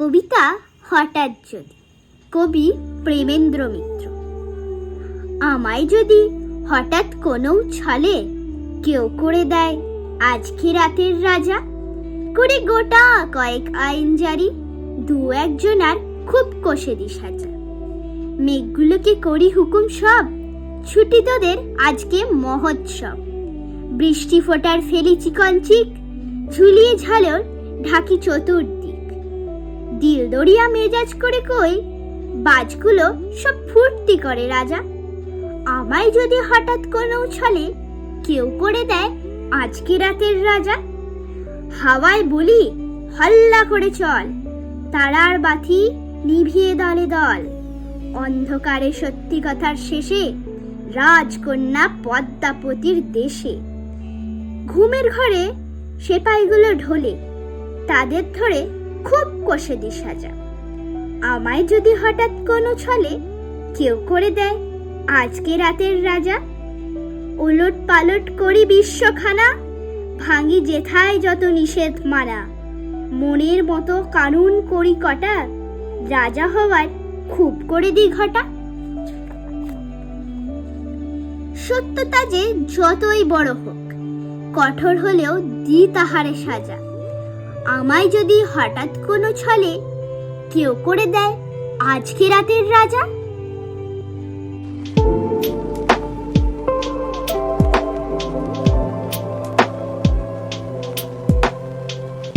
কবিতা হঠাৎ যদি। কবি প্রেমেন্দ্র মিত্র। আমায় যদি হঠাৎ কোনো ছলে কেউ করে দেয় আজকে রাতের রাজা, করে গোটা কয়েক আইন জারি, দু একজনার খুব কষে দি সাজা মেঘগুলোকে করি হুকুম সব, ছুটি তোদের আজকে মহোৎসব। বৃষ্টি ফোটার ফেলি চিকন চিক ঝুলিয়ে ঝালর ঢাকি চতুর্দিক দিল দরিয়া মেজাজ করে কই? বাজগুলো সব ফুর্তি করে রাজা। আমায় যদি হঠাৎ কোনো ছলে কেউ করে দেয়, আজকে রাতের রাজা? হাওয়ায় বলি, হল্লা করে চল। তারার বাতি নিভিয়ে দলে দল। অন্ধকারে সত্যি কথার শেষে রাজকন্যা পদ্মাপতির দেশে। ঘুমের ঘরে সেপাইগুলো ঢোলে। তাদের ধরে খুব কষে দি সাজা। আমায় যদি হঠাৎ কোনো ছলে কেউ করে দেয়, আজকে রাতের রাজা। ওলট পালট করি বিশ্বখানা, ভাঙি জেথায় যত নিষেধ মানা। মনের মতো কানুন করি কটা, রাজা হওয়ার খুব করে দি ঘটা। সত্যতা যে যতই বড় হোক, কঠোর হলেও দি তাহারে সাজা। আমায় যদি হঠাৎ কোনো ছলে কেউ করে দেয় আজকে রাতের রাজা?